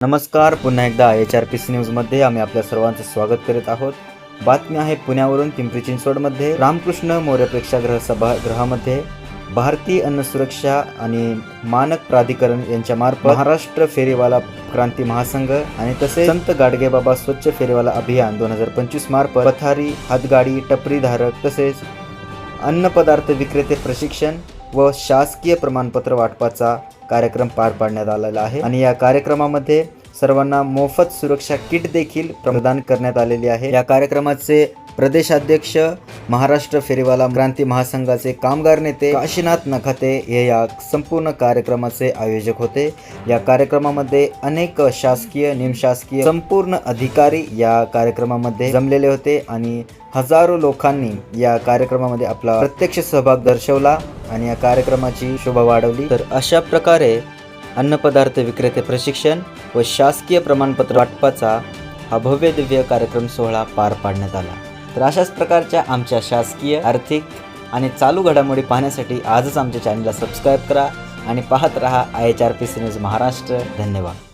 नमस्कार पुन्हा एकदा एच आर पी सी न्यूजमध्ये आम्ही आपल्या सर्वांचं स्वागत करीत आहोत. बातमी आहे पुण्यावरून पिंपरी चिंचवडमध्ये. रामकृष्ण मौर्य प्रेक्षागृह सभागृहामध्ये भारतीय अन्न सुरक्षा आणि मानक प्राधिकरण यांच्या मार्फत महाराष्ट्र फेरीवाला क्रांती महासंघ आणि तसेच संत गाडगेबाबा स्वच्छ फेरीवाला अभियान दोन हजार पंचवीस मार्फत पथारी हातगाडी टपरीधारक तसेच अन्नपदार्थ विक्रेते प्रशिक्षण व शासकीय प्रमाणपत्र वाटपाचा कार्यक्रम पार पाडण्यात आलेला आहे. आणि या कार्यक्रमामध्ये सर्वांना मोफत सुरक्षा किट देखील प्रदान करण्यात आलेली आहे. या कार्यक्रमाचे प्रदेशाध्यक्ष महाराष्ट्र फेरीवाला क्रांती महासंघाचे कामगार नेते काशीनाथ नखाते हे या संपूर्ण कार्यक्रमाचे आयोजक होते. या कार्यक्रमामध्ये अनेक शासकीय निमशासकीय संपूर्ण अधिकारी या कार्यक्रमामध्ये जमलेले होते आणि हजारो लोकांनी या कार्यक्रमामध्ये आपला प्रत्यक्ष सहभाग दर्शवला. आणि या कार्यक्रमाची शोभा वाढवली. तर अशा प्रकारे अन्नपदार्थ विक्रेते प्रशिक्षण व शासकीय प्रमाणपत्र वाटपाचा हा भव्य दिव्य कार्यक्रम सोहळा पार पाडण्यात आला. तर अशाच प्रकारच्या आमच्या शासकीय आर्थिक आणि चालू घडामोडी पाहण्यासाठी आजच आमच्या चॅनलला सबस्क्राईब करा आणि पाहत रहा I H R P C news Maharashtra. धन्यवाद.